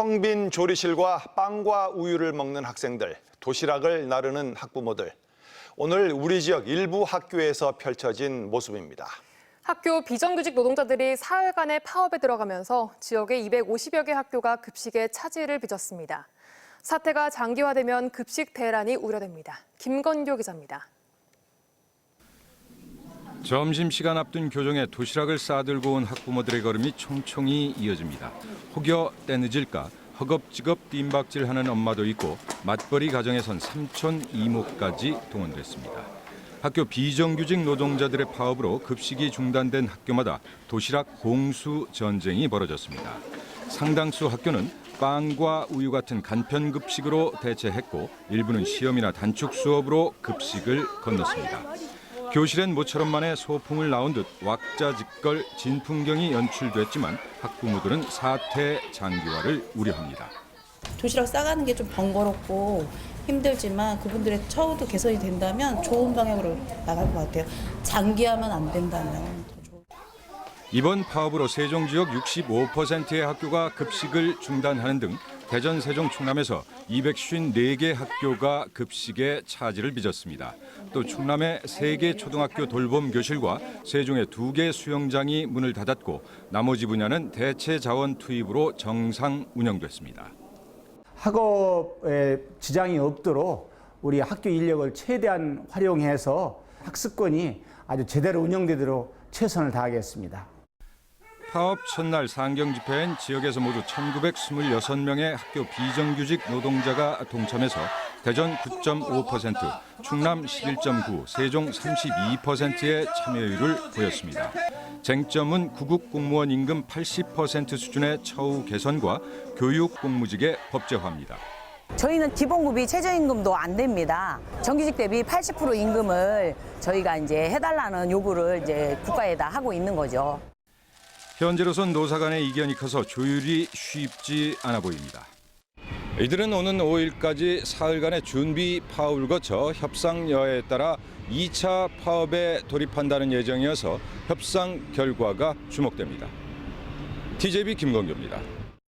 텅빈 조리실과 빵과 우유를 먹는 학생들, 도시락을 나르는 학부모들. 오늘 우리 지역 일부 학교에서 펼쳐진 모습입니다. 학교 비정규직 노동자들이 사흘간의 파업에 들어가면서 지역의 250여 개 학교가 급식의 차질을 빚었습니다. 사태가 장기화되면 급식 대란이 우려됩니다. 김건교 기자입니다. 점심시간 앞둔 교정에 도시락을 싸들고 온 학부모들의 걸음이 총총히 이어집니다. 혹여 때늦을까 허겁지겁 뜀박질하는 엄마도 있고 맞벌이 가정에선 삼촌 이모까지 동원됐습니다. 학교 비정규직 노동자들의 파업으로 급식이 중단된 학교마다 도시락 공수 전쟁이 벌어졌습니다. 상당수 학교는 빵과 우유 같은 간편 급식으로 대체했고 일부는 시험이나 단축 수업으로 급식을 건넜습니다. 교실엔 모처럼만의 소풍을 나온 듯 왁자지껄 진풍경이 연출됐지만 학부모들은 사태 장기화를 우려합니다. 도시락 싸가는 게 좀 번거롭고 힘들지만 그분들의 처우도 개선이 된다면 좋은 방향으로 나갈 것 같아요. 장기화만 안 된다면 이번 파업으로 세종 지역 65%의 학교가 급식을 중단하는 등 대전, 세종, 충남에서 254개 학교가 급식에 차질을 빚었습니다. 또 충남의 3개 초등학교 돌봄 교실과 세종의 2개 수영장이 문을 닫았고 나머지 분야는 대체 자원 투입으로 정상 운영됐습니다. 학업에 지장이 없도록 우리 학교 인력을 최대한 활용해서 학습권이 아주 제대로 운영되도록 최선을 다하겠습니다. 파업 첫날 상경 집회엔 지역에서 모두 1926명의 학교 비정규직 노동자가 동참해서 대전 9.5%, 충남 11.9, 세종 32%의 참여율을 보였습니다. 쟁점은 구급 공무원 임금 80% 수준의 처우 개선과 교육 공무직의 법제화입니다. 저희는 기본급이 최저임금도 안 됩니다. 정규직 대비 80% 임금을 저희가 이제 해달라는 요구를 이제 국가에다 하고 있는 거죠. 현재로선 노사 간의 이견이 커서 조율이 쉽지 않아 보입니다. 이들은 오는 5일까지 사흘간의 준비 파업을 거쳐 협상 여하에 따라 2차 파업에 돌입한다는 예정이어서 협상 결과가 주목됩니다. TJB 김건규입니다.